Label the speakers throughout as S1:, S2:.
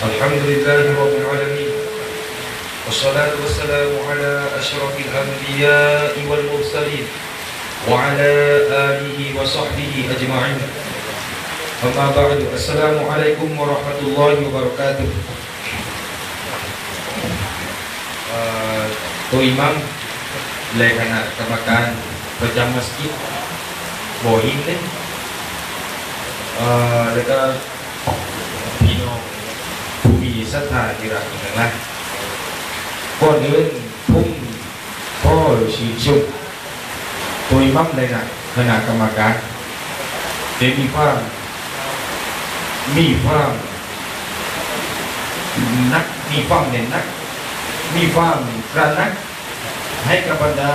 S1: الحمد لله رب العالمين والصلاة والسلام على أشرف الأنبياء والمرسلين وعلى آله وصحبه أجمعين أما بعد السلام عليكم ورحمة الله وبركاته เอ่อตัวอิหมัมและคณะกรรมการประจำมัสยิดบ่อหินเนี่ยเอ่อแล้วก็พี่น้อง ศรัทธาที่รักอีกหนึ่งนะก่อนอื่นพุ่มพ่อชื่นชมตัวอิหมัมในคณะกรรมการได้มีความมีความนักมีความเด่นนักมีความกระนักให้กับบรรดา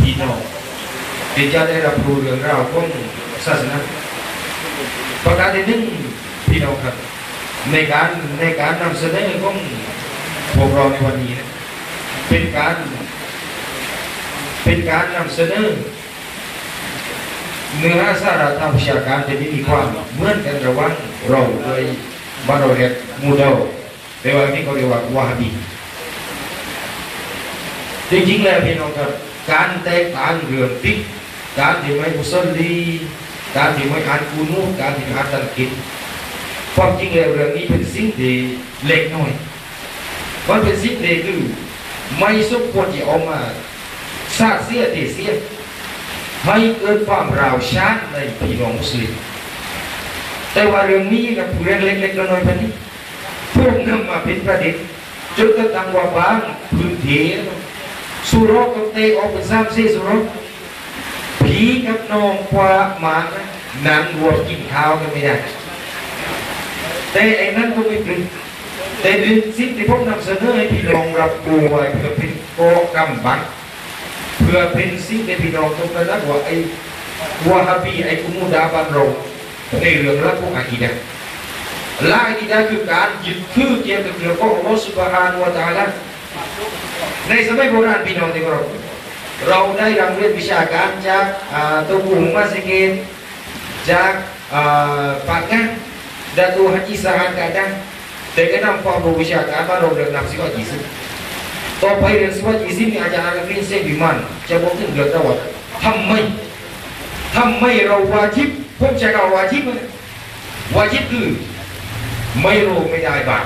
S1: พี่น้องที่จะได้รับรู้เรื่องราวของศาสนาประการที่หนึ่งพี่น้องครับ ในการในการนำเสนอของพวกเราในวันนี้นะเป็นการเป็นการนำเสนอเนื้อหาสาระทางวิชาการที่มีความเหมือนกันระหว่างเราโดยบารเรียกมูเดลแต่ว่าที่เขาเรียกว่าวาฮบีจริงๆแล้วพี่น้องครับการแตกต่างเรื่องติดการที่ไม่อุศลีการที่ไม่อ่านกูนูการที่ไม่อ่านตันกิน ความจริงแล้วเรื่องนี้เป็นสิ่งที่เล็กน้อย มันเป็นสิ่งที่คือไม่สมควรที่เอามาสร้างเสียเตเสียให้เกิดความราวชานในพี่น้องมุสลิมแต่ว่าเรื่องนี้กับเรื่องเล็กๆน้อยๆพันนี้พวกนำมาเป็นประเด็นจนกระทั่งว่าบางพื้นที่สุรกกับเตะออกเป็นสามสี่สุรกผีกับน้องกว่าหมานะนังวัวกินข้าวกันไม่ได้ แต่ไอ้นั้นก็ไม่เป็นแต่เรื่องสิ่งที่ผมนำเสนอให้พี่น้องรับรู้ไว้เพื่อเป็นโกกำบังเพื่อเป็นสิ่งที่พี่น้องต้องระลึกว่าไอ้วาฮาบีไอ้กุมูดาบันเราในเรื่องรักพวกอากีดะละอากีดะคือการยึดถือเกี่ยวกับเรื่องของอัลลอฮฺสุบฮานุวะตะอาลาในสมัยโบราณพี่น้องที่เราเราได้รำเรียนวิชาการจากตัวกลุ่มมาสเกนจากปากกัน ดาตัวฮัจิสหาน kadang แต่ก็นำความรู้วิชาการมาเราเรียนนำสิว่าจีซิต่อไปเรียนสิว่าจีซิมีอาจารย์นักเรียนเซบิมันจะบอกถึงเรื่องว่าทำไมทำไมเราวาจิบผมใช้คำวาจิบวาจิบคือไม่รู้ไม่ได้บาป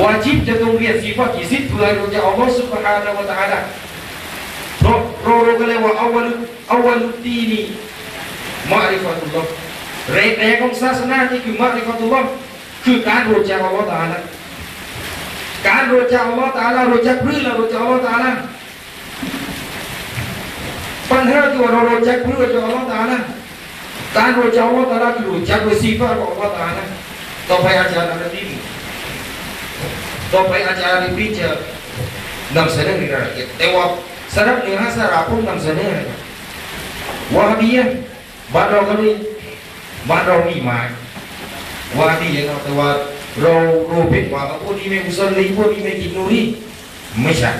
S1: วาจิบจะต้องเรียนสีฟ้ากี่สิบเพื่อเราจะเอาลอสุภานะวะตาละเพราะเราเราก็เลยว่าอวัลอวัลตีนีมาริฟัตุลลอฮ์ แรกแรกของศาสนาที่คือมาริฟัตุลลอฮ์คือการรู้จักอัลลอฮ์ตาละการรู้จักอัลลอฮ์ตาละรู้จักพื้นและรู้จักอัลลอฮ์ตาละปัญหาที่ว่าเรารู้จักพื้นรู้จักอัลลอฮ์ตาละการรู้จักอัลลอฮ์ตาละคือรู้จักสีฟ้าของอัลลอฮ์ตาละต่อไปอาจารย์อะไรนี่ต่อไปอาจารย์ริจะนำเสนอในรายละเอียดแต่ว่าสำหรับเนื้อหาสาระผมนำเสนอวาฮาบียะบ้านเราก็มี บ้าเรามีมาวาฮาบียะเนาแต่ว่าเราเรู้เป็นว่าพวกนี้ไม่มุสลิมพวกนี้ไม่กินนูรีไม่ใช่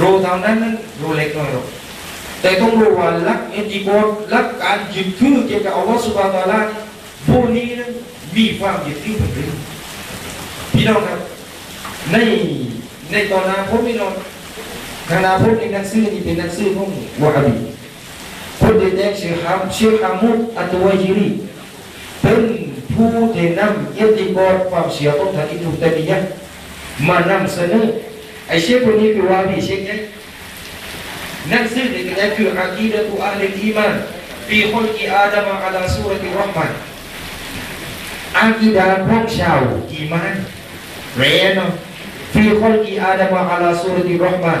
S1: รู้เท่านั้นนั้นรู้เล็กน้อยหรอกแต่ต้องรู้ว่าลักเอติโกดลักการยึดถือเกี่ยวกับอัลลอฮฺสุบฮานะตะลาพวกนี้นั้นมีความยึดถือเป็นเรื่องพี่น้องครับในในตอนนั้นผมไม่นอนขณะผมในหนังสือนี่เป็นหนังสือของวะฮาบี คนเด็กๆชื่อฮามชื่อฮามุดอัตวาจิรีเป็นผู้ที่นำเอติกอดความเสียของท่านอิบนุตัยมียะห์มานำเสนอไอ้เชฟคนนี้คือวาบีเชฟเนี่ยหนังสือนี่ก็คืออากีดะตุอัลลิอีมานฟีขลกิอาดัมอะลาซูรติรอห์มานอากีดะของชาวอีมานเรนฟีคอลกีอาดามะอัลาสุรติรอห์มาน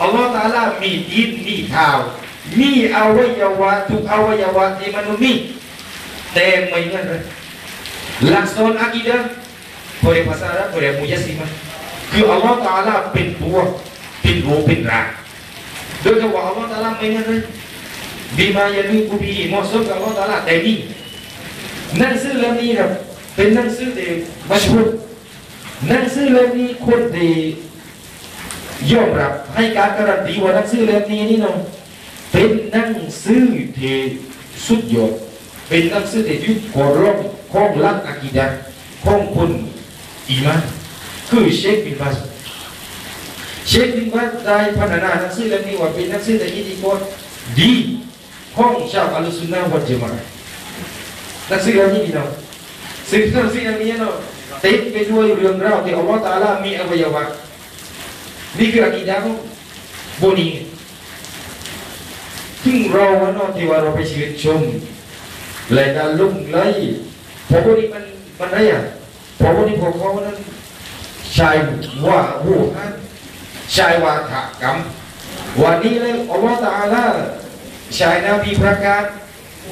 S1: อัลลอฮ์ตาลามีรูปคล้ายกับตัวดำฉะนั้นโดยเหตุนี้เองกุมุดะวะบีนั้นโดยนำเสนออากิดะของอัลลอฮ์ตาลาอยู่บนอัลลอฮฺตาลามีออัลลอฮฺตาลามีอวัยวะทุกอวัยวะที่มนุษย์มีแต่ไม่เหมือนกันหลักสอนอากีดะพอเรียกภาษาอาหรับพอเรียกมุยัสซิมะคืออัลลอฮ์ตาลาเป็นตัวเป็นรูเป็นร่างโดยเฉพาะอัลลอฮ์ตาลาไม่งั้นเลยบีมายาลูกุบีเหมาะสมกับอัลลอฮ์ตาลาแต่นี่หนังสือเล่มนี้ครับเป็นหนังสือที่มัชฮุรหนังสือเล่มนี้คนที่ ยอมรับให้การการันตีว่าหนังสือเล่มนี้นี่เนาะเป็นหนังสือที่สุดยอดเป็นหนังสือที่ยึดกอร่องของลักอากีดะของคนอีมานคือเชคบินบาสเชคบินบาสได้พัฒนาหนังสือเล่มนี้ว่าเป็นหนังสือที่อิทธิพลดีของชาวอัลลอฮฺสุนนะวัจมะอะห์หนังสือเล่มนี้นี่เนาะซึ่งหนังสือเล่มนี้เนาะเต็มไปด้วยเรื่องราวที่อัลลอฮฺตาลามีอวัยวะ นี่คืออากีดะห์ของโบนีซึ่งเราเนาะที่ว่าเราไปชื่นชมและการลุ่มไล่เพระว่านี่มันมันอะไรอะพราะว่านี่พวกเขานั้นชายว่าหูฮันชายว่าถากรรมวันนี้เลยอัลลอฮฺตาลาชายนาบีประกาศ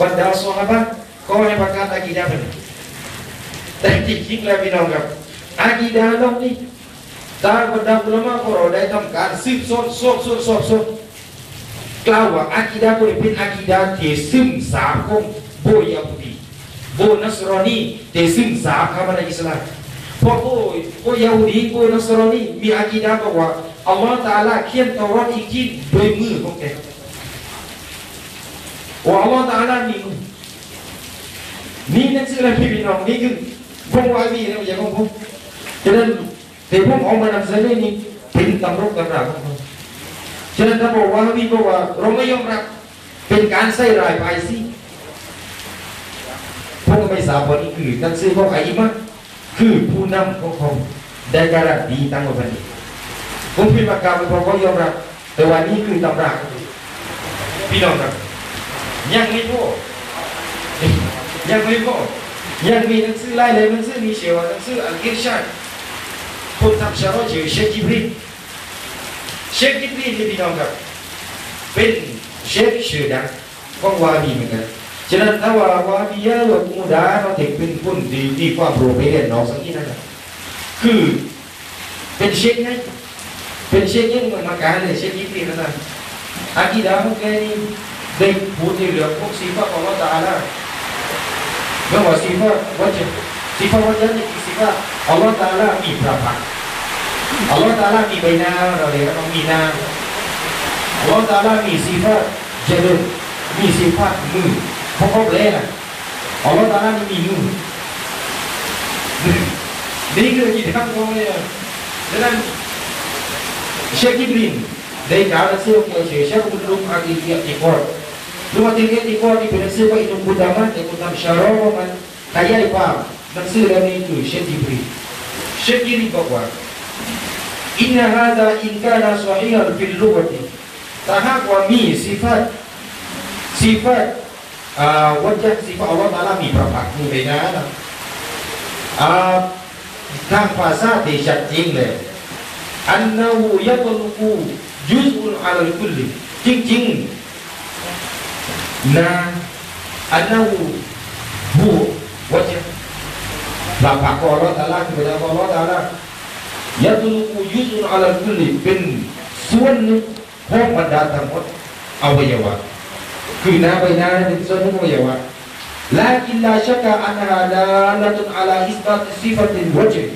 S1: บรรดาสหายก็ให้ประกาศอากีดะห์เป็นแต่จริงๆแล้วพี่น้องครับอากีดะห์เรานี่ ตาบรรดาอุลามะของเราได้ทำการสืบสวนสอบสวนสอบสวนกล่าวว่าอากีดาบุรีเป็นอากีดาที่ซึมสาบของโบยาฮูดีโบนัสรอนีที่ซึมสาบเข้ามาในอิสลามเพราะโบโบยาฮูดีโบนัสรอนีมีอากีดาบอกว่าอัลลอฮฺตะอาลาเขียนตอรัตอีกทีด้วยมือของแกว่าอัลลอฮฺตะอาลามีนี่นั่นคืออะไรพี่พี่น้องนี่คือพวกวาบีนะอย่าของผมฉะนั้น แต่พวกออกมานำเสนอนี่เป็นตำรวจตำราของเขาฉะนั้นถ้าบอกว่าวิบอกว่าเราไม่ยอมรับเป็นการใส่ร้ายไปสิพวกไม่ทราบว่านี่คือนังสือของไอ้มะคือผู้นำของเขาได้การันตีตั้งวันนี้ผมพิมพ์ปากกาไปพอเขายอมรับ แต่วันนี้คือตำราพี่น้องครับยังไม่พอยังไม่พอยังมีหนังสือไล่เลยหนังสือมีเชียวหนังสืออัลกิรชัด คนทำชาร์ลชื่อเชคจิบรีเชคกิตลีนี่พี่น้องครับ เป็นเชคชื่อดังของวาบีเหมือนกันฉะนั้นถ้าว่าวาบีเยอะว่ามูดาเราถึงเป็นคนดีดีความโปรไปเรียนน้องสักทีนะครับคือเป็นเชคไงเป็นเชคยังเหมือนมาการเลยเชคกิตลีนั่นนะอากีดาของแกนี่ได้พูดในเรื่องพวกสีฟ้าของเราตาละเมื่อว่าสีฟ้าวัจสีฟ้าวัจนี่คือสีฟ้า อัลลอฮฺตาลามีพระพักตร์ Allah Ta'ala มีใบหน้าเราเรียกว่ามีหน้า Allah Ta'ala มีสีฟ้าเจริญมีสีฟ้ามือพราะเขาเล่นอะ Allah Ta'ala นี่มีมือนี่คือกิจกรรงานี่ยดังนั้นเชคกิบลินได้กล่าวเสื้อเกี่ยวกับเชคบุญลุงอากิเกียติกอดลุงอากิเกียติกอดที่เป็นเสื้อว่าอินุบุดามันแต่คุณทำชาร์โรมันขยายความหนังสือเล่มนี้คือเชคกิบลิน syekhiri bahwa inna hadha inkana suhihan fil lughati. Tahak mi sifat sifat ah, wajah sifat Allah Ta'ala mi berapa ni benda anak lah. ah, tak fasa di syakting le annahu yatulku juzul alal kulli. Cing cing nah annahu bu wajah Bapak korot lagi beda korot ada. Ya dulu yuzun ala kulli bin suan homa datang ot awyawa. Kena bayar bin suan awyawa. Lakin la syaka anha lalatun ala isbat sifatin wajib.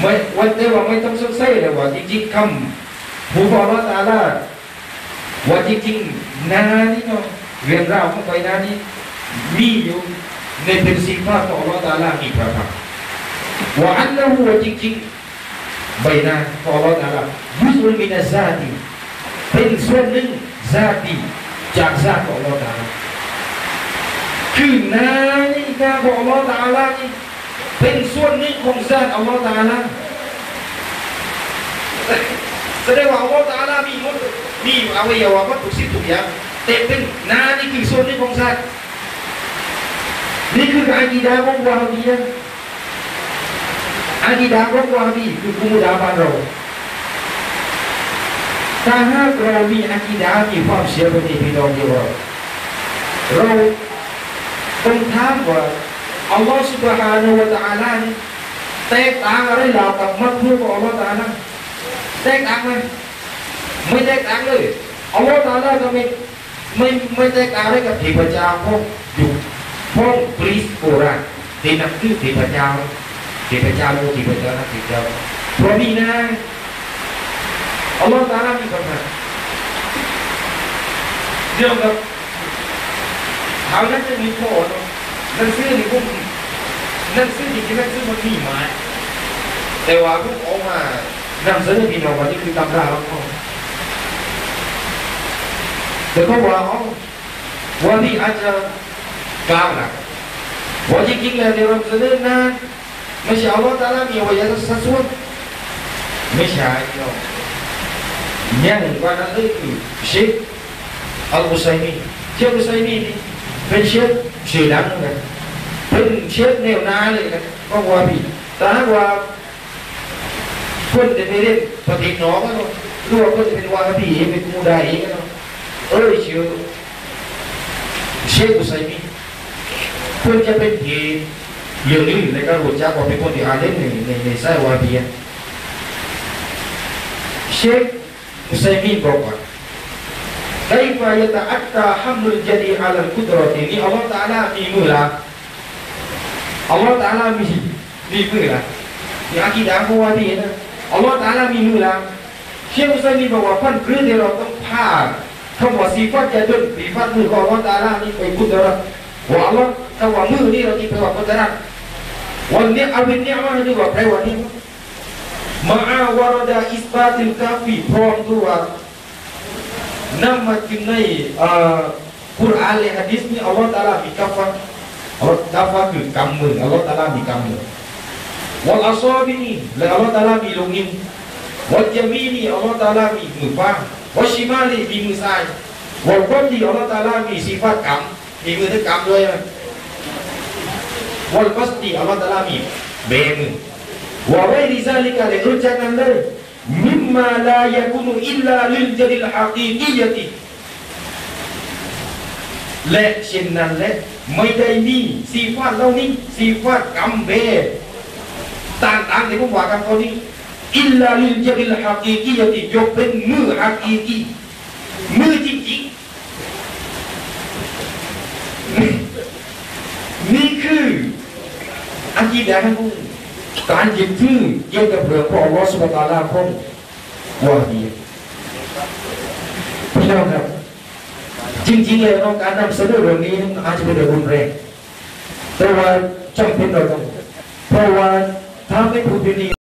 S1: ไม่วันเดียวไม่ต้องสงสัยเลยว่าจริงๆคำผู้บอกว่าตาละว่าจริงๆนานี่เนาะเรื่องราวของไปนานี่มีอยู่ ในเป็นสิ่งที่ของอัลลอฮฺตาลามีพระพักตร์ว่าอันนั้นว่าจริงๆใบหน้าของอัลลอฮฺตาลายุสุลมินาซาติเป็นส่วนหนึ่งซาติจากซาตของอัลลอฮฺตาลาคือหน้านี่หน้าของอัลลอฮฺตาลานี่เป็นส่วนหนึ่งของซาตอัลลอฮฺตะอาลาแสดงว่าอัลลอฮฺตาลามีมดมีอวัยวะหมดทุสิ่งทุกอย่างแต่เป็นหน้านี่คือส่วนหนึ่งของซาต นี่คือการกีดาของวาฮาบียะ อากีดาของวาบีคือกุมุดาบานเราถ้าหากเรามีอากีดามีความเชื่อแบบนี้พี่น้องที่ว่าเราต้องถามว่าอัลลอฮฺ سبحانه และ تعالى ต แตกต่างอะไรเรากับมัดมือของอัลลอฮ์ตานะแตกต่างไหมไม่แตกต่างเลยอัลลอฮ์ตาละก็ไม่ไม่ไม่แตกต่างอะไรกับเทพเจ้าพวกอยู่ พวกกรีซโบราณที่นับถือเทพเจ้าเทพเจ้าโลกเทพเจ้านักเทพเจ้าพราะนี่นะอัลลอฮ์ตาละมีปัญหาเรื่องกับเขานั้นจะมีโทษนั่นซื้อในพวกนั่นซื้อจริงๆนั่นซื้อมันมีไม้แต่ว่าพวกออกมานำเสนอพี่น้องว่านี่คือตำราของเขาแต่เขาว่าอ๋อว่านี่อาจจะกล่าวหนักว่าจริงๆแล้วในนี้อาลามีอวัยวะ สัดส่วนไม่ใช่พี่น้องยังกว่านั้นเลยคือเชคอัลกุซัยมีเชคอัลกุซัยมีนี่เป็นเชคชื่อดังนะเป็นเชคแนวหน้า เลยนะก็ว่าพี่แต่ถ้าว่าคนจะไปเล่นปฏิน้องก็ต้องรู้ว่าคนจะเป็นวาฮาบีเป็นมูดาเองก็ต้องเอ้ยชื่อเชคอุซัยมีคนจะเป็นเหตุเรื่องนี้ในการรู้จักว่าเป็นคนที่อาเล่นในในในสายวาฮาบีเชคอุซัยมีบอกว่า كيف يتأتى حمل الجدي على القدرة นี่อัลลอฮฺตะอาลามีมือละอัลลอฮฺตะอาลามีมีมือละนี่อากีดะของวาดีนะอัลลอฮฺตะอาลามีมือละเชคอุซัยมีบอกว่าพันคือที่เราต้องพาคำว่าสีฟัดจะดุนสีฟัดมือของอัลลอฮฺตะอาลานี่ไปกุดระว่าอัลลอฮฺ แต่ว่ามือนี่เราที่แปลว่ากุดระวันนี้เอาเป็นเนี่ยมาที่ว่าแปลว่านี่มาอาวารดาอิสบาติลกาฟีพร้อมตัวนำมาจึงในกุรอานและฮะดิษนี่อัลลอฮฺตะอาลามีกัฟฟะอัลลอฮฺกัฟฟะคือกำมืออัลลอฮฺตะอาลามีกำมือวัลอัซอบินีและอัลลอฮฺตะอาลามีลงนิ้ววัลยามีนีอัลลอฮฺตะอาลามีมือขวาวัลชิมาลีมีมือซ้ายวัลกอดีอัลลอฮฺตะอาลามีสีฟ้ากำมีมือทั้งกำด้วย wal pasti Allah Ta'ala ambil bayamu wa wairi zalika dan rujakan dari mimma la yakunu illa lil jadil haqiqiyati และเช่นนั้นและไม่ได้มีสีฟ้าเหล่านี้สีฟ้ากำเบรต่างๆในพวกว่ากำเขานี้อิลลาลิลจะบิลฮักอีกียติยกเป็นมือฮักอีกี้ บฮานะของวาดีพี่น้องครับ จริงๆเลยน้องการนำเสนอเรื่องนี้อาจจะเป็นเรื่องรุนแรงแต่ว่าจำเป็นเราต้องเพราะว่าถ้าไม่พูดแบบนี้